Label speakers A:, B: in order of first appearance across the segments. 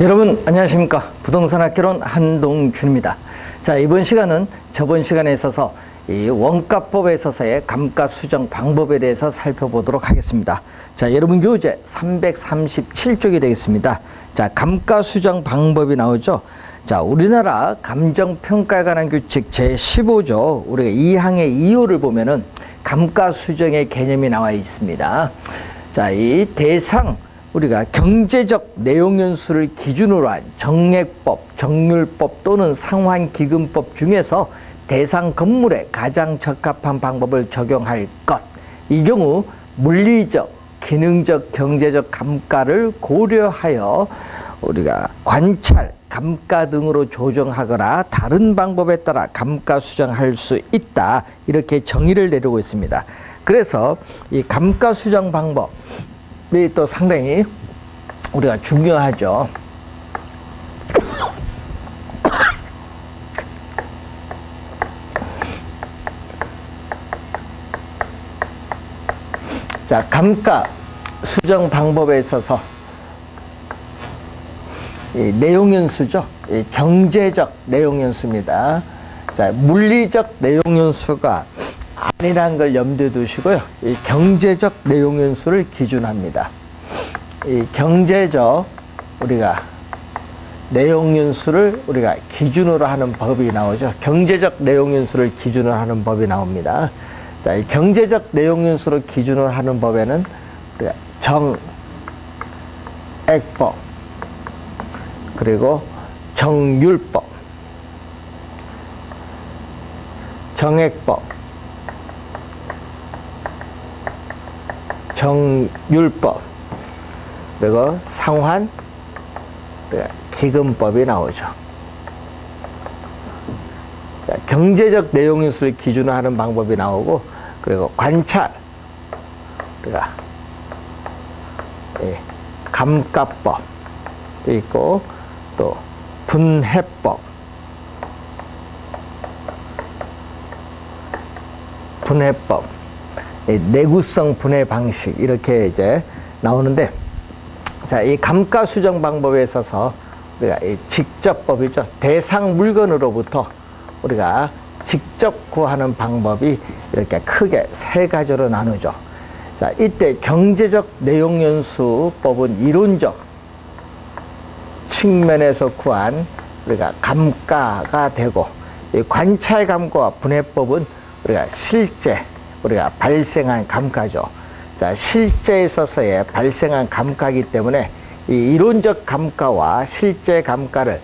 A: 여러분 안녕하십니까? 부동산 학개론 한동준입니다. 자 이번 시간은 저번 시간에 있어서 이 원가법에 있어서의 감가 수정 방법에 대해서 살펴보도록 하겠습니다. 자 여러분 교재 337쪽이 되겠습니다. 자 감가 수정 방법이 나오죠? 자 우리나라 감정평가에 관한 규칙 제15조 우리가 2항의 2호를 보면은 감가 수정의 개념이 나와 있습니다. 자 이 대상 우리가 경제적 내용 연수를 기준으로 한 정액법, 정률법 또는 상환기금법 중에서 대상 건물에 가장 적합한 방법을 적용할 것. 이 경우 물리적, 기능적, 경제적 감가를 고려하여 우리가 관찰, 감가 등으로 조정하거나 다른 방법에 따라 감가 수정할 수 있다. 이렇게 정의를 내리고 있습니다. 그래서 이 감가 수정 방법 이 또 상당히 우리가 중요하죠. 자, 감가 수정 방법에 있어서 이 내용 연수죠. 이 경제적 내용 연수입니다. 자, 물리적 내용 연수가 아니라는 걸 염두에 두시고요. 이 경제적 내용 연수를 기준합니다. 이 경제적 우리가 내용 연수를 우리가 기준으로 하는 법이 나오죠. 경제적 내용 연수를 기준으로 하는 법이 나옵니다. 자, 이 경제적 내용 연수를 기준으로 하는 법에는 정액법 그리고 정율법 정액법 정율법 그리고 상환 기금법이 나오죠. 자, 경제적 내용 인수를 기준으로 하는 방법이 나오고 그리고 관찰 우리가 예, 감가법 있고 또 분해법 분해법 이 내구성 분해 방식 이렇게 이제 나오는데 자, 이 감가 수정 방법에 있어서 우리가 이 직접법이죠. 대상 물건으로부터 우리가 직접 구하는 방법이 이렇게 크게 세 가지로 나누죠. 자, 이때 경제적 내용 연수법은 이론적 측면에서 구한 우리가 감가가 되고 이 관찰 감가와 분해법은 우리가 실제 우리가 발생한 감가죠. 자, 실제에 있어서의 발생한 감가이기 때문에 이 이론적 감가와 실제 감가를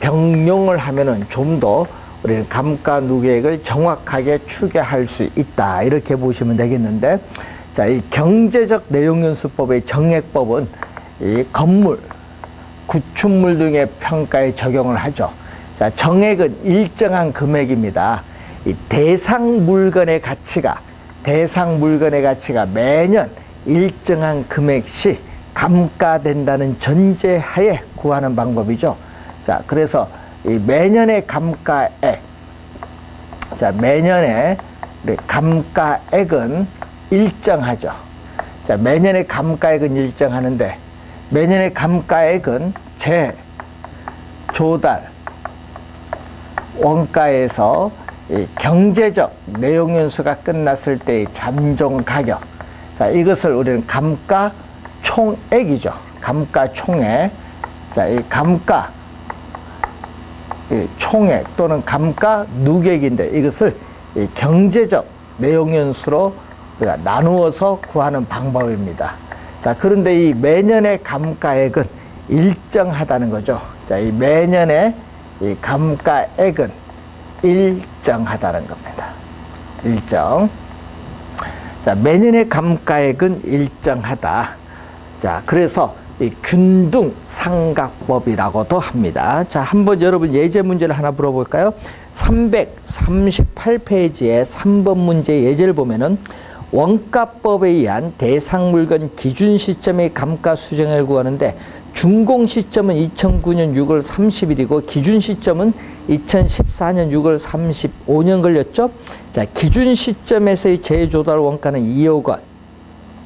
A: 병용을 하면은 좀 더 우리는 감가 누계액을 정확하게 추계할 수 있다. 이렇게 보시면 되겠는데, 자, 이 경제적 내용연수법의 정액법은 이 건물, 구축물 등의 평가에 적용을 하죠. 자, 정액은 일정한 금액입니다. 이 대상 물건의 가치가 대상 물건의 가치가 매년 일정한 금액씩 감가된다는 전제하에 구하는 방법이죠. 자, 그래서 이 매년의 감가액, 자, 매년의 감가액은 일정하죠. 자, 매년의 감가액은 일정하는데 매년의 감가액은 제 조달 원가에서 이 경제적 내용 연수가 끝났을 때의 잠정 가격. 자, 이것을 우리는 감가 총액이죠. 감가 총액. 자, 이 감가 이 총액 또는 감가 누객인데 이것을 이 경제적 내용 연수로 우리가 나누어서 구하는 방법입니다. 자, 그런데 이 매년의 감가액은 일정하다는 거죠. 자, 이 매년의 이 감가액은 일정하다는 겁니다. 일정. 자, 매년의 감가액은 일정하다. 자, 그래서 이 균등 삼각법이라고도 합니다. 자, 한번 여러분 예제 문제를 하나 물어볼까요? 338페이지에 3번 문제 예제를 보면은 원가법에 의한 대상 물건 기준 시점의 감가 수정을 구하는데 준공 시점은 2009년 6월 30일이고 기준 시점은 2014년 6월 35년 걸렸죠. 자, 기준 시점에서의 재조달 원가는 2억 원.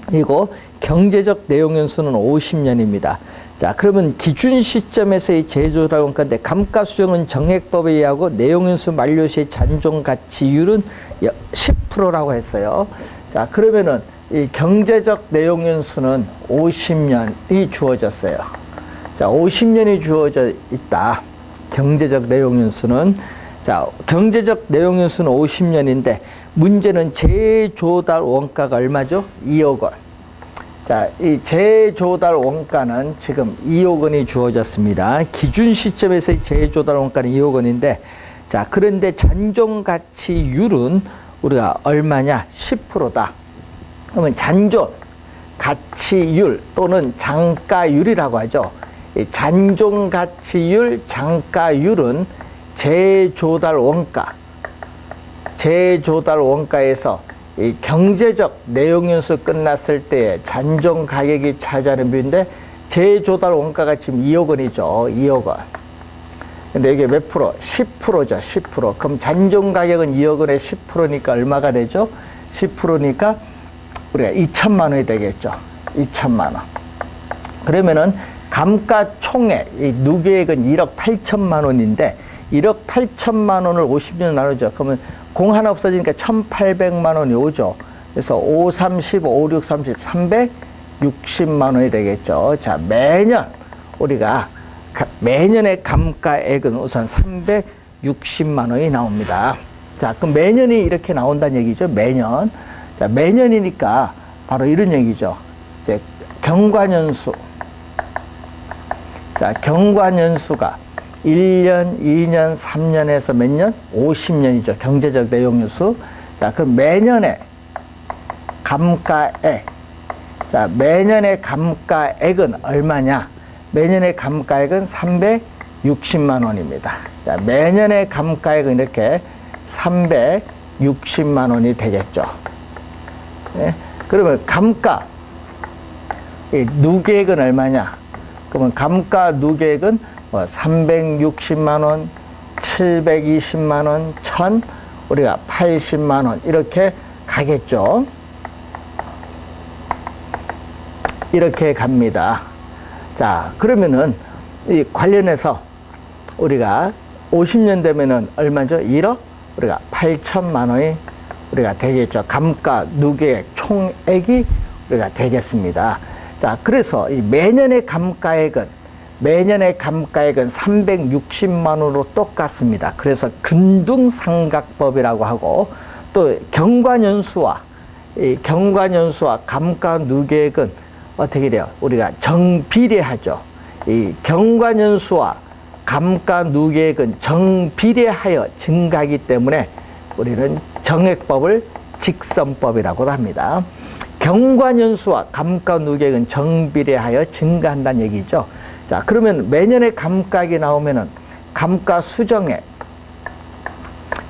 A: 그리고 경제적 내용 연수는 50년입니다. 자, 그러면 기준 시점에서의 제조달 원가인데 감가 수정은 정액법에 의하고 내용 연수 만료 시의 잔존 가치율은 10%라고 했어요. 자, 그러면은 이 경제적 내용 연수는 50년이 주어졌어요. 자, 50년이 주어져 있다. 경제적 내용 연수는 자, 경제적 내용 연수는 50년인데 문제는 재조달 원가가 얼마죠? 2억 원. 자, 이 재조달 원가는 지금 2억 원이 주어졌습니다. 기준 시점에서의 재조달 원가는 2억 원인데, 자, 그런데 잔존 가치율은 우리가 얼마냐? 10%다. 그러면 잔존 가치율 또는 장가율이라고 하죠. 이 잔존 가치율, 장가율은 재조달 원가, 재조달 원가에서 이 경제적 내용연수 끝났을 때 잔존 가격이 차지하는 비율인데 재조달 원가가 지금 2억 원이죠. 2억 원. 근데 이게 몇 프로? 10%죠. 10%. 그럼 잔존 가격은 2억 원에 10%니까 얼마가 되죠? 10%니까 우리가 2천만 원이 되겠죠. 2천만 원. 그러면은 감가 총액, 이 누계액은 1억 8천만 원인데 1억 8천만 원을 50년 나누죠. 그러면 공 하나 없어지니까 1,800만 원이 오죠. 그래서 5, 30, 5, 6, 30, 360만 원이 되겠죠. 자, 매년 우리가 매년의 감가액은 우선 360만 원이 나옵니다. 자, 그럼 매년이 이렇게 나온다는 얘기죠. 매년. 자, 매년이니까 바로 이런 얘기죠. 이제 경과년수. 자, 경과년수가 1년, 2년, 3년에서 몇 년? 50년이죠. 경제적 내용 연수. 자, 그럼 매년의 감가액. 자, 매년의 감가액은 얼마냐? 매년의 감가액은 360만 원입니다. 자, 매년의 감가액은 이렇게 360만 원이 되겠죠. 네? 그러면 감가, 이 누계액은 얼마냐? 그러면 감가 누계액은 뭐 360만 원, 720만 원, 1000 우리가 80만 원 이렇게 가겠죠. 이렇게 갑니다. 자, 그러면은 이 관련해서 우리가 50년 되면은 얼마죠? 1억? 우리가 8천만 원이 우리가 되겠죠. 감가 누계 총액이 우리가 되겠습니다. 자, 그래서 이 매년의 감가액은 매년의 감가액은 360만 원으로 똑같습니다. 그래서 균등상각법이라고 하고 또 경과년수와 이 경과년수와 감가 누계액은 어떻게 돼요? 우리가 정비례하죠. 이 경과년수와 감가 누계액은 정비례하여 증가하기 때문에 우리는 정액법을 직선법이라고도 합니다. 경과년수와 감가 누계액은 정비례하여 증가한다는 얘기죠. 자, 그러면 매년의 감가액이 나오면은 감가 수정액,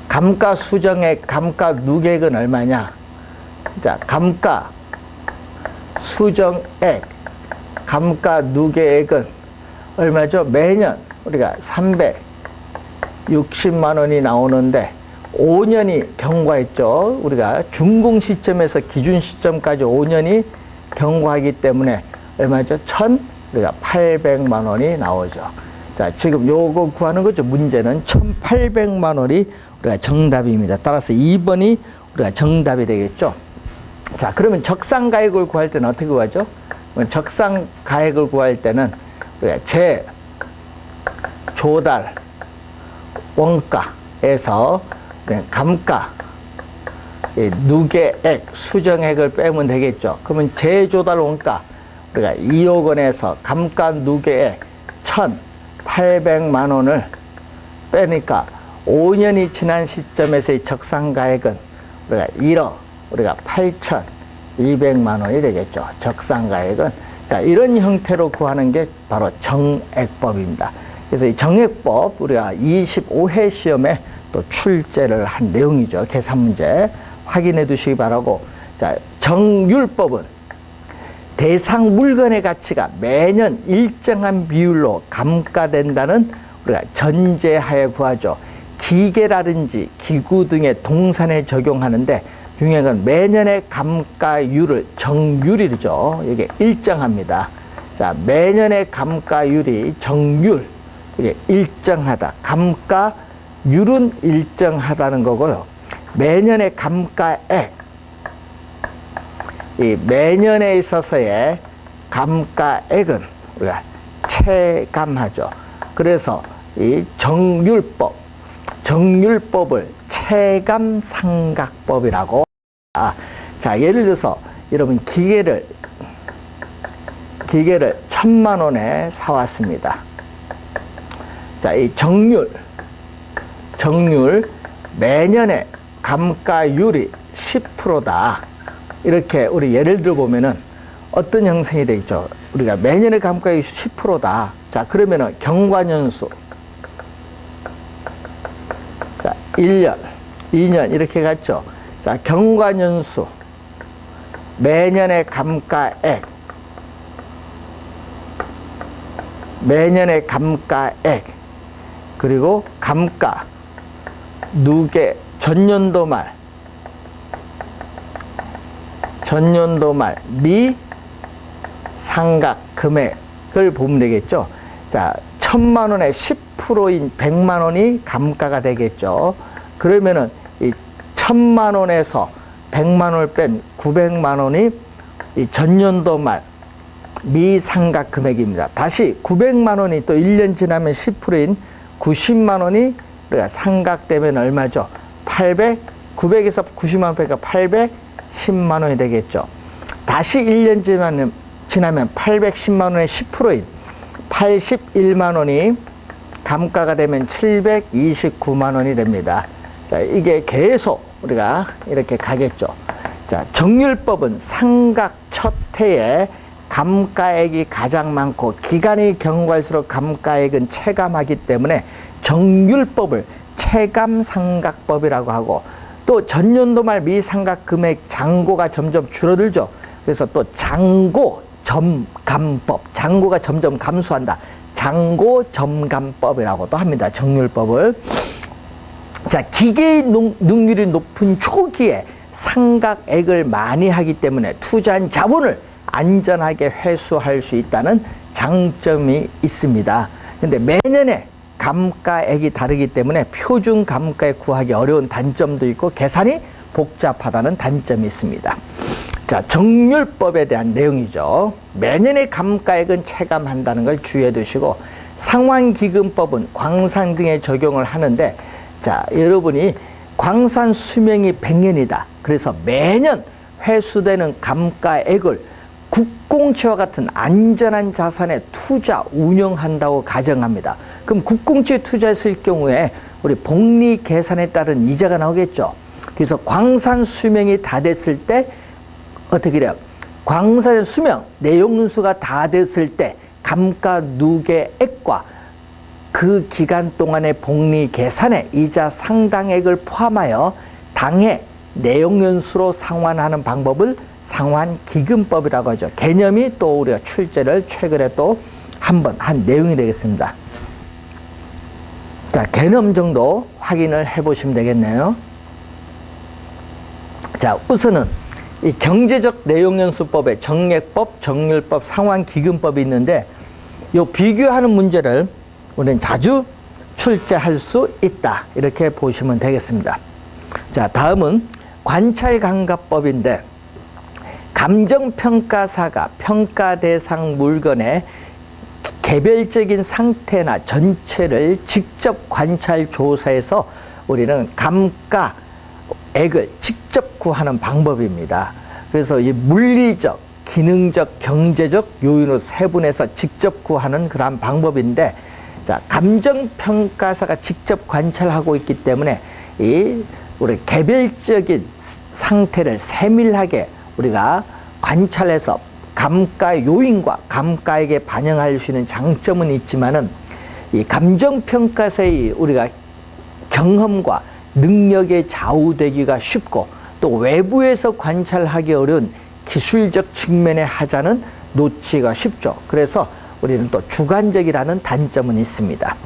A: 감가 수정액, 감가 누계액은 얼마냐? 자, 감가 수정액, 감가 누계액은 얼마죠? 매년 우리가 360만 원이 나오는데 5년이 경과했죠. 우리가 준공 시점에서 기준 시점까지 5년이 경과하기 때문에 얼마죠? 1 우리가 800만 원이 나오죠. 자, 지금 요거 구하는 거죠. 문제는 1,800만 원이 우리가 정답입니다. 따라서 2번이 우리가 정답이 되겠죠. 자, 그러면 적상 가액을 구할 때는 어떻게 구하죠? 적상 가액을 구할 때는 우리가 제 조달 원가에서 감가 누계액 수정액을 빼면 되겠죠. 그러면 재조달 원가 우리가 2억 원에서 감가 누계액 1,800만 원을 빼니까 5년이 지난 시점에서의 적상가액은 우리가 1억 우리가 8,200만 원이 되겠죠. 적상가액은 자 이런 형태로 구하는 게 바로 정액법입니다. 그래서 이 정액법 우리가 25회 시험에 또 출제를 한 내용이죠. 계산 문제 확인해 두시기 바라고 자 정율법은 대상 물건의 가치가 매년 일정한 비율로 감가된다는 우리가 전제하에 구하죠. 기계라든지 기구 등의 동산에 적용하는데 중요한 건 매년의 감가율을 정률이죠. 이게 일정합니다. 자, 자, 매년의 감가율이 정률, 이게 일정하다. 감가 율은 일정하다는 거고요. 매년의 감가액, 이 매년에 있어서의 감가액은 우리가 체감하죠. 그래서 이 정률법, 정률법을 체감 상각법이라고. 아, 자, 예를 들어서 여러분 기계를 기계를 천만 원에 사왔습니다. 자, 이 정률, 정률 매년의 감가율이 10%다. 이렇게 우리 예를 들어 보면은 어떤 형성이 되겠죠? 우리가 매년의 감가율이 10%다. 자, 그러면은 경과년수. 자, 1년, 2년 이렇게 갔죠. 자, 경과년수. 매년의 감가액. 매년의 감가액. 그리고 감가. 누계 전년도 말. 전년도 말 미 상각 금액을 보면 되겠죠. 자, 천만 원에 10%인 100만 원이 감가가 되겠죠. 그러면은 이 천만 원에서 100만 원을 뺀 900만 원이 이 전년도 말 미상각 금액입니다. 다시 900만 원이 또 1년 지나면 10%인 90만 원이 우리가 상각되면 얼마죠? 800, 900에서 90만 원 빼니까 810만 원이 되겠죠. 다시 1년 지나면, 지나면 810만 원의 10%인 81만 원이 감가가 되면 729만 원이 됩니다. 자, 이게 계속 우리가 이렇게 가겠죠. 자, 정률법은 상각 첫 해에 감가액이 가장 많고 기간이 경과할수록 감가액은 체감하기 때문에 정률법을 체감상각법이라고 하고 또 전년도 말 미상각 금액 잔고가 점점 줄어들죠. 그래서 또 잔고 점감법, 잔고가 점점 감소한다. 잔고 점감법이라고도 합니다. 정률법을. 자, 기계의 능- 능률이 높은 초기에 상각액을 많이 하기 때문에 투자한 자본을 안전하게 회수할 수 있다는 장점이 있습니다. 근데 매년에 감가액이 다르기 때문에 표준 감가액 구하기 어려운 단점도 있고 계산이 복잡하다는 단점이 있습니다. 자, 정률법에 대한 내용이죠. 매년의 감가액은 체감한다는 걸 주의해 두시고 상환기금법은 광산 등에 적용을 하는데 자, 여러분이 광산 수명이 100년이다. 그래서 매년 회수되는 감가액을 국공채와 같은 안전한 자산에 투자, 운영한다고 가정합니다. 그럼 국공채에 투자했을 경우에 우리 복리 계산에 따른 이자가 나오겠죠. 그래서 광산 수명이 다 됐을 때 어떻게 돼요? 광산의 수명, 내용순수가 다 됐을 때 감가 누계액과 그 기간 동안의 복리 계산에 이자 상당액을 포함하여 당해 내용연수로 상환하는 방법을 상환기금법이라고 하죠. 개념이 또 우리가 출제를 최근에 또 한 번 한 내용이 되겠습니다. 자, 개념 정도 확인을 해 보시면 되겠네요. 자, 우선은 이 경제적 내용연수법에 정액법, 정률법, 상환기금법이 있는데 요 비교하는 문제를 우리는 자주 출제할 수 있다. 이렇게 보시면 되겠습니다. 자, 다음은 관찰감가법인데 감정평가사가 평가 대상 물건의 개별적인 상태나 전체를 직접 관찰 조사해서 우리는 감가액을 직접 구하는 방법입니다. 그래서 이 물리적, 기능적, 경제적 요인으로 세분해서 직접 구하는 그러한 방법인데 자, 감정평가사가 직접 관찰하고 있기 때문에 이 우리 개별적인 상태를 세밀하게 우리가 관찰해서 감가 요인과 감가에게 반영할 수 있는 장점은 있지만은 이 감정평가사의 우리가 경험과 능력에 좌우되기가 쉽고 또 외부에서 관찰하기 어려운 기술적 측면의 하자는 놓치기가 쉽죠. 그래서 우리는 또 주관적이라는 단점은 있습니다.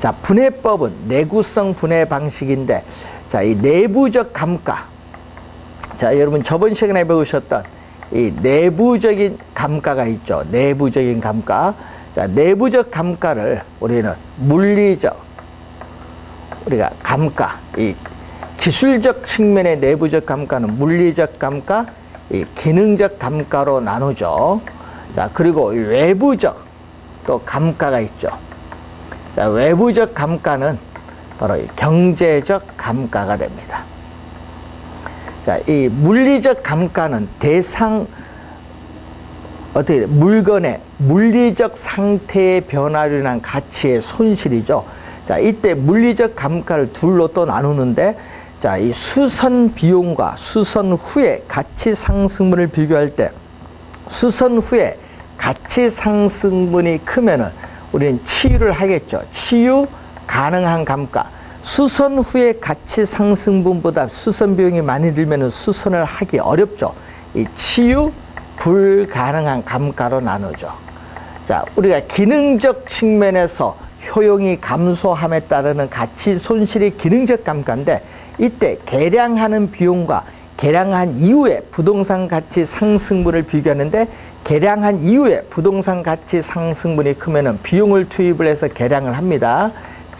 A: 자, 분해법은 내구성 분해 방식인데 자, 이 내부적 감가. 자, 여러분 저번 시간에 배우셨던 이 내부적인 감가가 있죠. 내부적인 감가. 자, 내부적 감가를 우리는 물리적 우리가 감가, 이 기술적 측면의 내부적 감가는 물리적 감가, 이 기능적 감가로 나누죠. 자, 그리고 외부적 또 감가가 있죠. 자, 외부적 감가는 바로 이 경제적 감가가 됩니다. 자, 이 물리적 감가는 대상 어떻게 돼? 물건의 물리적 상태의 변화로 인한 가치의 손실이죠. 자, 이때 물리적 감가를 둘로 또 나누는데 자, 이 수선 비용과 수선 후의 가치 상승분을 비교할 때 수선 후에 가치 상승분이 크면은 우리는 치유를 하겠죠. 치유 가능한 감가. 수선 후에 가치 상승분보다 수선 비용이 많이 들면은 수선을 하기 어렵죠. 이 치유 불가능한 감가로 나누죠. 자, 우리가 기능적 측면에서 효용이 감소함에 따르는 가치 손실이 기능적 감가인데 이때 계량하는 비용과 계량한 이후에 부동산 가치 상승분을 비교하는데 계량한 이후에 부동산 가치 상승분이 크면은 비용을 투입을 해서 계량을 합니다.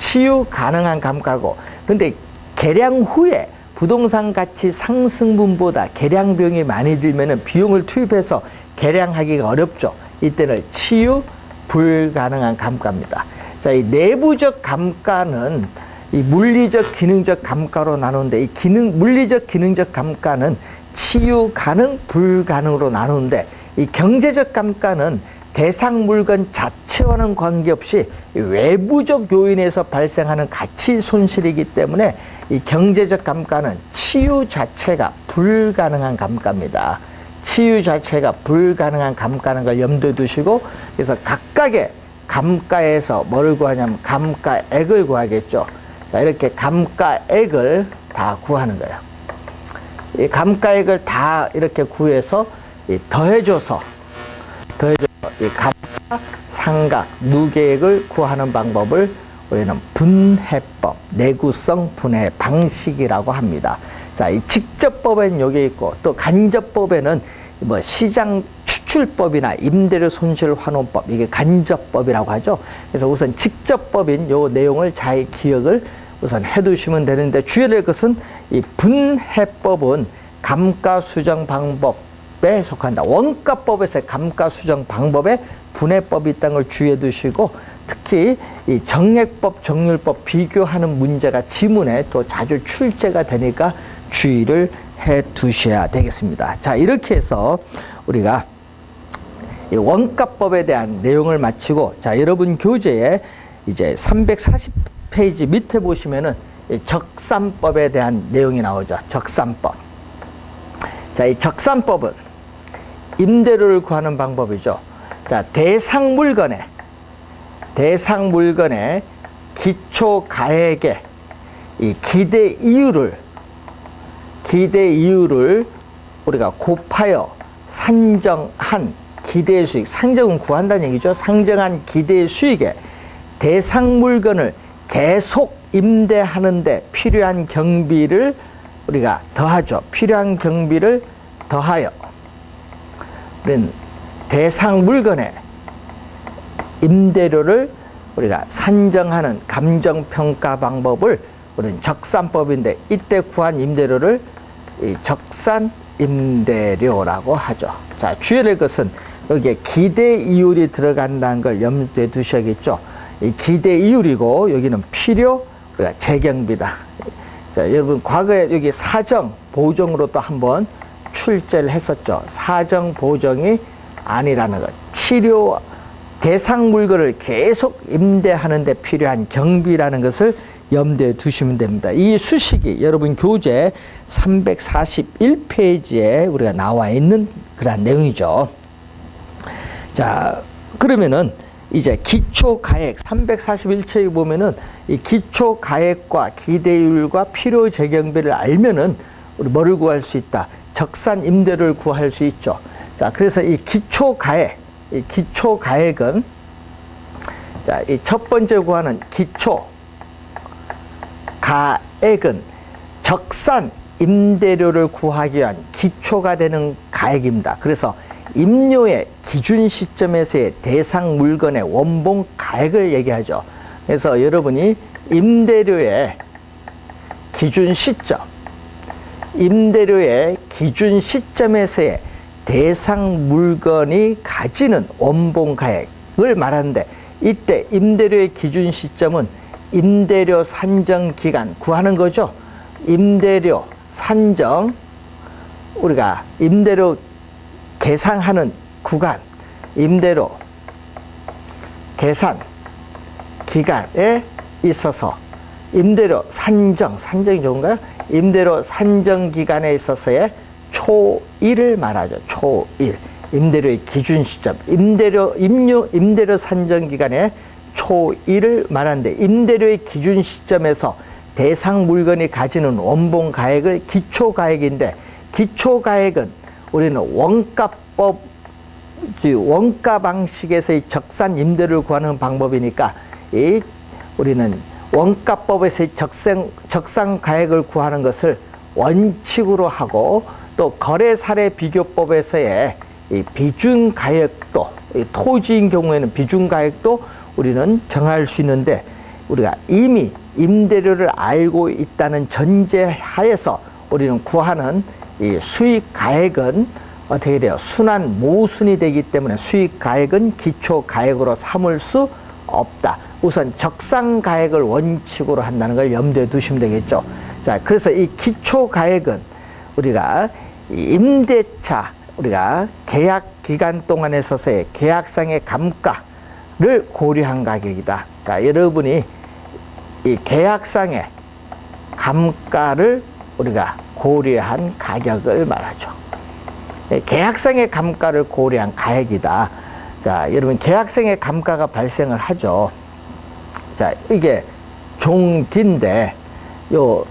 A: 치유 가능한 감가고 근데 계량 후에 부동산 가치 상승분보다 계량 비용이 많이 들면은 비용을 투입해서 계량하기가 어렵죠. 이때는 치유 불가능한 감가입니다. 자, 이 내부적 감가는 이 물리적 기능적 감가로 나누는데 이 기능 물리적 기능적 감가는 치유 가능 불가능으로 나누는데 이 경제적 감가는 대상 물건 자체와는 관계없이 외부적 요인에서 발생하는 가치 손실이기 때문에 이 경제적 감가는 치유 자체가 불가능한 감가입니다. 치유 자체가 불가능한 감가는 걸 염두에 두시고 그래서 각각의 감가에서 뭘 구하냐면 감가액을 구하겠죠. 자, 이렇게 감가액을 다 구하는 거예요. 이 감가액을 다 이렇게 구해서 이 더해줘서 이 감가, 상각, 누계액을 구하는 방법을 우리는 분해법, 내구성 분해 방식이라고 합니다. 자, 이 직접법에는 여기 있고 또 간접법에는 뭐 시장 추출법이나 임대료 손실 환원법 이게 간접법이라고 하죠. 그래서 우선 직접법인 요 내용을 잘 기억을 우선 해두시면 되는데 주의될 것은 이 분해법은 감가 수정 방법 에 속한다. 원가법에서의 감가 수정 방법에 분해법이 있다는 걸 주의해 두시고 특히 이 정액법, 정률법 비교하는 문제가 지문에 또 자주 출제가 되니까 주의를 해 두셔야 되겠습니다. 자, 이렇게 해서 우리가 이 원가법에 대한 내용을 마치고 자, 여러분 교재에 이제 340페이지 밑에 보시면은 이 적산법에 대한 내용이 나오죠. 적산법. 자, 이 적산법은 임대료를 구하는 방법이죠. 자, 대상 물건에 대상 물건의 기초 가액의 이 기대 이율을 기대 이율을 우리가 곱하여 산정한 기대 수익, 상정은 구한다는 얘기죠. 상정한 기대 수익에 대상 물건을 계속 임대하는데 필요한 경비를 우리가 더하죠. 필요한 경비를 더하여 대상 물건에 임대료를 우리가 산정하는 감정평가 방법을 우리는 적산법인데 이때 구한 임대료를 이 적산 임대료라고 하죠. 자, 주의할 것은 여기에 기대 이율이 들어간다는 걸 염두에 두셔야겠죠. 이 기대 이율이고 여기는 필요 우리가 재경비다. 자, 여러분 과거에 여기 사정 보정으로 또 한번 출제를 했었죠. 사정 보정이 아니라는 것. 필요 대상 물건을 계속 임대하는 데 필요한 경비라는 것을 염두에 두시면 됩니다. 이 수식이 여러분 교재 341페이지에 우리가 나와 있는 그러한 내용이죠. 자, 그러면은 이제 기초 가액 341책에 보면은 이 기초 가액과 기대율과 필요 재경비를 알면은 우리 뭐를 구할 수 있다. 적산 임대를 구할 수 있죠. 자, 그래서 이 기초 가액, 이 기초 가액은 자, 이 첫 번째 구하는 기초 가액은 적산 임대료를 구하기 위한 기초가 되는 가액입니다. 그래서 임료의 기준 시점에서의 대상 물건의 원본 가액을 얘기하죠. 그래서 여러분이 임대료의 기준 시점, 임대료의 기준 시점에서의 대상 물건이 가지는 원본 가액을 말하는데 이때 임대료의 기준 시점은 임대료 산정 기간 구하는 거죠. 임대료 산정 우리가 임대료 계산하는 구간 임대료 계산 기간에 있어서 임대료 산정 산정이 좋은가요? 임대료 산정 기간에 있어서의 초일을 말하죠. 초일 임대료의 기준 시점 임대료 임료 임대료 산정 기간에 초일을 말하는데 임대료의 기준 시점에서 대상 물건이 가지는 원본 가액을 기초 가액인데 기초 가액은 우리는 원가법 이 원가 방식에서의 적산 임대를 구하는 방법이니까 이 우리는 원가법에서의 적생, 적상 가액을 구하는 것을 원칙으로 하고 또 거래 사례 비교법에서의 이 비중 가액도 이 토지인 경우에는 비중 가액도 우리는 정할 수 있는데 우리가 이미 임대료를 알고 있다는 전제 하에서 우리는 구하는 이 수익 가액은 어떻게 돼요? 순환 모순이 되기 때문에 수익 가액은 기초 가액으로 삼을 수 없다. 우선 적상 가액을 원칙으로 한다는 걸 염두에 두시면 되겠죠. 자, 그래서 이 기초 가액은 우리가 이 임대차 우리가 계약 기간 동안에 있어서의 계약상의 감가를 고려한 가격이다. 자, 여러분이 이 계약상의 감가를 우리가 고려한 가격을 말하죠. 예, 계약상의 감가를 고려한 가액이다. 자, 여러분 계약상의 감가가 발생을 하죠. 자, 이게 종기인데 요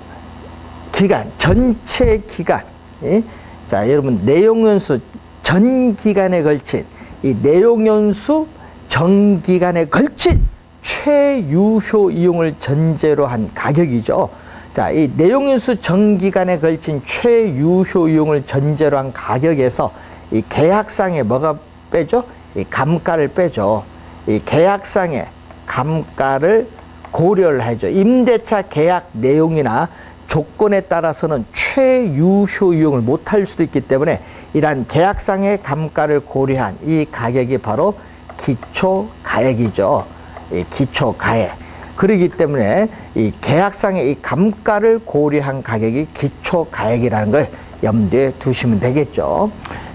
A: 기간 전체 기간. 예? 자, 여러분 내용연수 전 기간에 걸친 이 내용연수 전 기간에 걸친 최유효 이용을 전제로 한 가격이죠. 자, 이 내용연수 전 기간에 걸친 최유효 이용을 전제로 한 가격에서 이 계약상에 뭐가 빼죠? 이 감가를 빼죠. 이 계약상에 감가를 고려를 하죠. 임대차 계약 내용이나 조건에 따라서는 최유효 이용을 못할 수도 있기 때문에 이러한 계약상의 감가를 고려한 이 가격이 바로 기초 가액이죠. 이 기초 가액. 그러기 때문에 이 계약상의 이 감가를 고려한 가격이 기초 가액이라는 걸 염두에 두시면 되겠죠.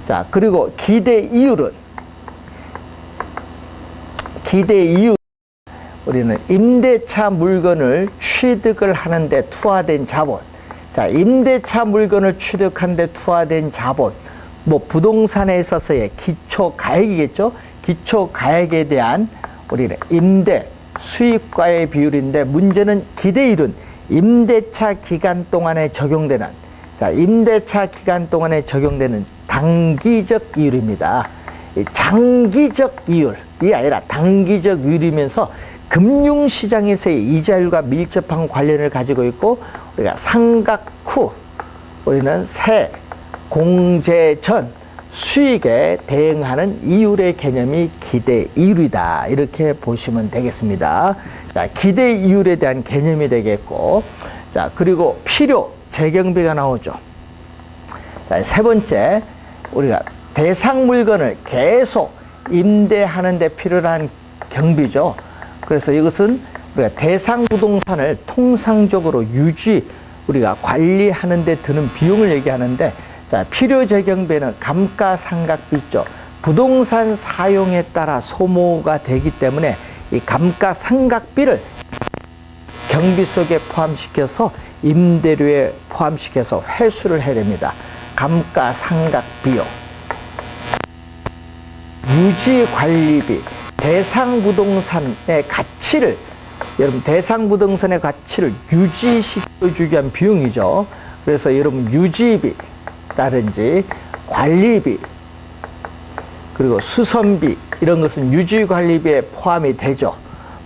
A: 자, 그리고 기대 이율은 기대 이율 우리는 임대차 물건을 취득을 하는데 투하된 자본. 자, 임대차 물건을 취득하는데 투하된 자본. 뭐 부동산에 있어서의 기초 가액이겠죠. 기초 가액에 대한 우리는 임대 수익과의 비율인데 문제는 기대율은 임대차 기간 동안에 적용되는 자, 임대차 기간 동안에 적용되는 단기적 이율입니다. 이 장기적 이율이 아니라 단기적 이율이면서 금융시장에서의 이자율과 밀접한 관련을 가지고 있고 우리가 상각 후 우리는 세, 공제 전 수익에 대응하는 이율의 개념이 기대 이율이다. 이렇게 보시면 되겠습니다. 자, 기대 이율에 대한 개념이 되겠고, 자, 그리고 필요 재경비가 나오죠. 자, 세 번째, 우리가 대상 물건을 계속 임대하는 데 필요한 경비죠. 그래서 이것은 우리가 대상 부동산을 통상적으로 유지, 우리가 관리하는 데 드는 비용을 얘기하는데 자, 필요 재경비는 감가상각비 있죠. 부동산 사용에 따라 소모가 되기 때문에 이 감가상각비를 경비 속에 포함시켜서 임대료에 포함시켜서 회수를 해야 됩니다. 감가상각 비용, 유지관리비, 대상 부동산의 가치를 여러분 대상 부동산의 가치를 유지시켜주기 위한 비용이죠. 그래서 여러분 유지비 라든지 관리비 그리고 수선비 이런 것은 유지관리비에 포함이 되죠.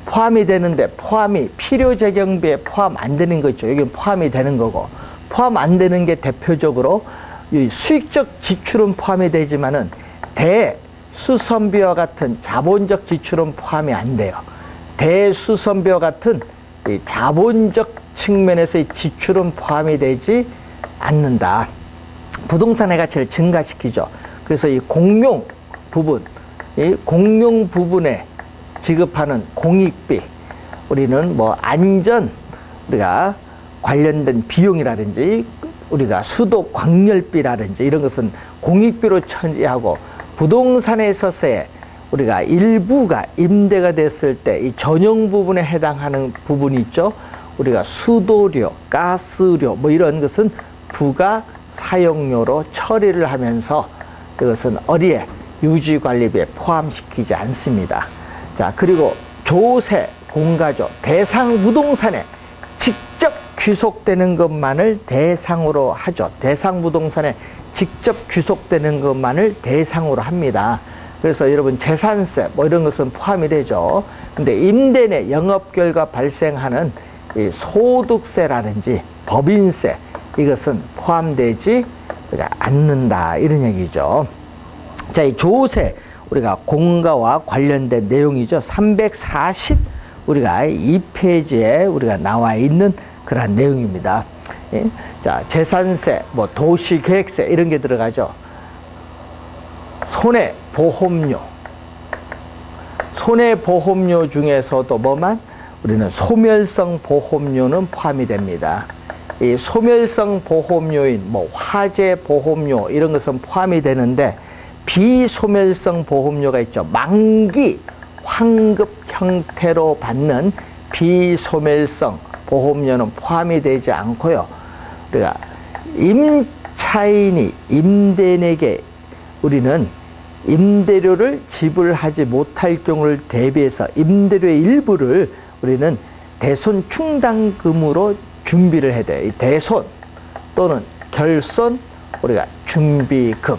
A: 포함이 되는데 포함이 필요 재경비에 포함 안 되는 거 있죠. 여기 포함이 되는 거고 포함 안 되는 게 대표적으로 이 수익적 지출은 포함이 되지만은 대 수선비와 같은 자본적 지출은 포함이 안 돼요. 대수선비와 같은 이 자본적 측면에서의 지출은 포함이 되지 않는다. 부동산의 가치를 증가시키죠. 그래서 이 공용 부분, 이 공용 부분에 지급하는 공익비, 우리는 뭐 안전, 우리가 관련된 비용이라든지 우리가 수도 광열비라든지 이런 것은 공익비로 처리하고 부동산에 있어서의 우리가 일부가 임대가 됐을 때 이 전용 부분에 해당하는 부분이 있죠. 우리가 수도료, 가스료 뭐 이런 것은 부가 사용료로 처리를 하면서 이것은 어디에 유지관리비에 포함시키지 않습니다. 자, 그리고 조세, 공가조, 대상 부동산에 직접 귀속되는 것만을 대상으로 하죠. 대상 부동산에 직접 귀속되는 것만을 대상으로 합니다. 그래서 여러분 재산세 뭐 이런 것은 포함이 되죠. 근데 임대 내 영업 결과 발생하는 이 소득세라든지 법인세 이것은 포함되지 않는다 이런 얘기죠. 자, 이 조세 우리가 공가와 관련된 내용이죠. 340 우리가 이 페이지에 우리가 나와 있는 그러한 내용입니다. 예? 자, 재산세, 뭐 도시계획세 이런 게 들어가죠. 손해 보험료. 손해 보험료 중에서도 뭐만? 우리는 소멸성 보험료는 포함이 됩니다. 이 소멸성 보험료인 뭐 화재 보험료 이런 것은 포함이 되는데 비소멸성 보험료가 있죠. 만기 환급 형태로 받는 비소멸성 보험료는 포함이 되지 않고요. 우리가 임차인이 임대인에게 우리는 임대료를 지불하지 못할 경우를 대비해서 임대료의 일부를 우리는 대손 충당금으로 준비를 해야 돼요. 이 대손 또는 결손 우리가 준비금.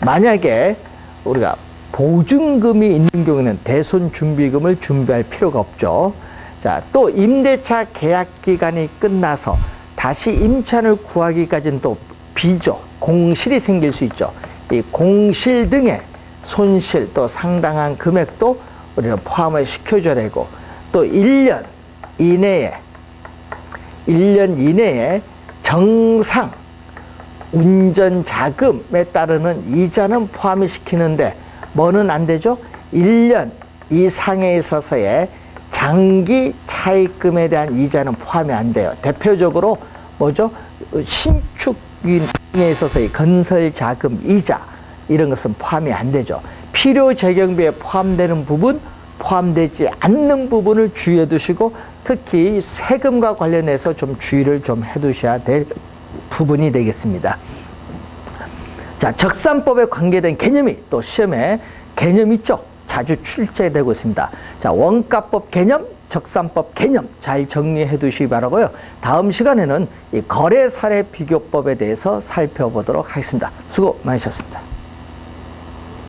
A: 만약에 우리가 보증금이 있는 경우에는 대손 준비금을 준비할 필요가 없죠. 자, 또 임대차 계약 기간이 끝나서 다시 임차를 구하기까지는 또 비조, 공실이 생길 수 있죠. 이 공실 등의 손실 또 상당한 금액도 우리는 포함을 시켜줘야 되고 또 1년 이내에 1년 이내에 정상 운전 자금에 따르는 이자는 포함을 시키는데 뭐는 안 되죠? 1년 이상에 있어서의 장기 차입금에 대한 이자는 포함이 안 돼요. 대표적으로 뭐죠? 신축에 있어서의 건설 자금 이자 이런 것은 포함이 안 되죠. 필요 재경비에 포함되는 부분, 포함되지 않는 부분을 주의해 두시고 특히 세금과 관련해서 좀 주의를 좀 해 두셔야 될 부분이 되겠습니다. 자, 적산법에 관계된 개념이 또 시험에 개념 있죠? 자주 출제되고 있습니다. 자, 원가법 개념, 적산법 개념 잘 정리해 두시기 바라고요. 다음 시간에는 이 거래 사례 비교법에 대해서 살펴보도록 하겠습니다. 수고 많으셨습니다.